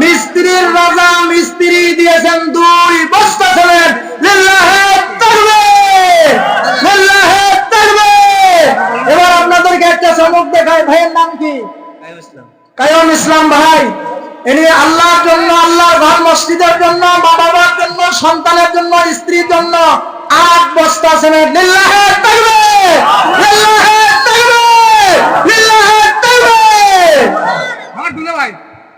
মিস্ত্রির রাজা মিস্ত্রি দিয়েছেন দুই বস্তা তাকবীর এবার আপনাদেরকে একটা চমক দেখায় ভাইয়ের নাম কি? কায়ম ইসলাম। ভাই। ইনি আল্লাহর জন্য আল্লাহর ঘর মসজিদের জন্য মা বাবার জন্য সন্তানের জন্য স্ত্রীর জন্য আট বস্তা লিল্লাহে তাকবীর লিল্লাহে তাকবীর লিল্লাহে তাকবীর আমার দুলে ভাই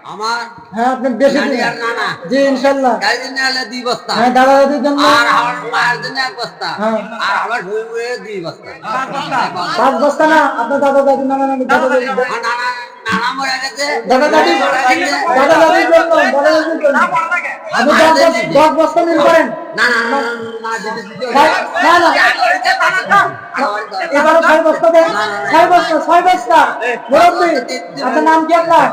আমার হ্যাঁ আপনি বেশি দিন। আর নানা জি ইনশাআল্লাহ গাড়ি জন্য হলে দুই বস্তা হ্যাঁ দাদা দাদির জন্য আর আমার মায়ের জন্য এক বস্তা হ্যাঁ। আর আমার শ্বশুরের দুই বস্তা পাঁচ বস্তা না আপনার দাদা দাদি নানা নানি দাদা দাদি আর নানা নানা মরে গেছে দাদা দাদি দাদা দাদির জন্য দাদা দাদির জন্য আপনি দশ বস্তা- দশ করেন না না না না, না দিতে দিতে ভাই, না, না। এবারে ছয় বস্তা দেন ছয় বস্তা ছয় বস্তা মুরব্বী আপনার নাম কি আপনার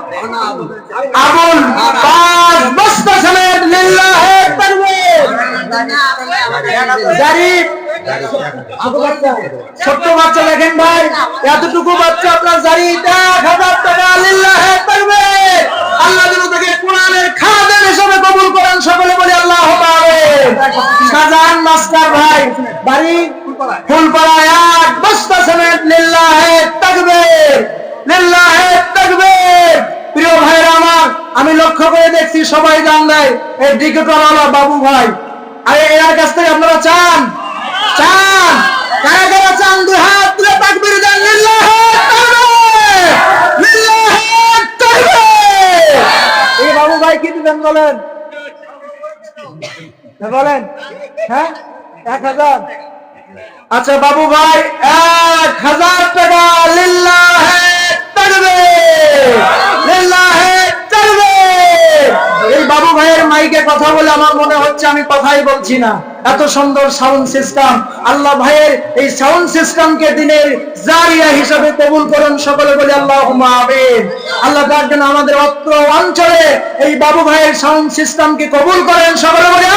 আবুল পাঁচ বস্তা সমেত লিল্লাহে তাকবীর গরিব ছোট্ট বাচ্চা দেখেন ভাই এতটুকু বাচ্চা আপনার জারি এক হাজার টাকা লিল্লাহে তাকবীর আল্লাহ যেন তাকে কোরআনের হিসেবে কবুল করেন সকলে বলে আল্লাহ শাহজাহান মাস্টার ভাই বাড়ি ফুলপাড়া এক বস্তা প্রিয় আমি লক্ষ্য করে দেখছি সবাই জান দেয়। এই বাবু ভাই, আর এর কাছ থেকে আপনারা চান? চান? কারা কারা চান? দুই হাত তুলে দেন বাবু ভাই বলেন? বলেন হ্যাঁ? এক হাজার? আচ্ছা বাবু ভাই, এক হাজার টাকা লিল্লাহে এই বাবু ভাইয়ের মাইকে কথা বলে আমার মনে হচ্ছে আমি কথাই বলছি না। এত সুন্দর সাউন্ড সিস্টেম আল্লাহ ভাইয়ের এই সাউন্ড সিস্টেমকে দিনের জারিয়া হিসাবে কবুল করুন সকলে বলে আল্লাহ আল্লাহ তার জন্য আমাদের অত্র অঞ্চলে এই বাবু ভাইয়ের সাউন্ড সিস্টেমকে কবুল করেন সকলে বলে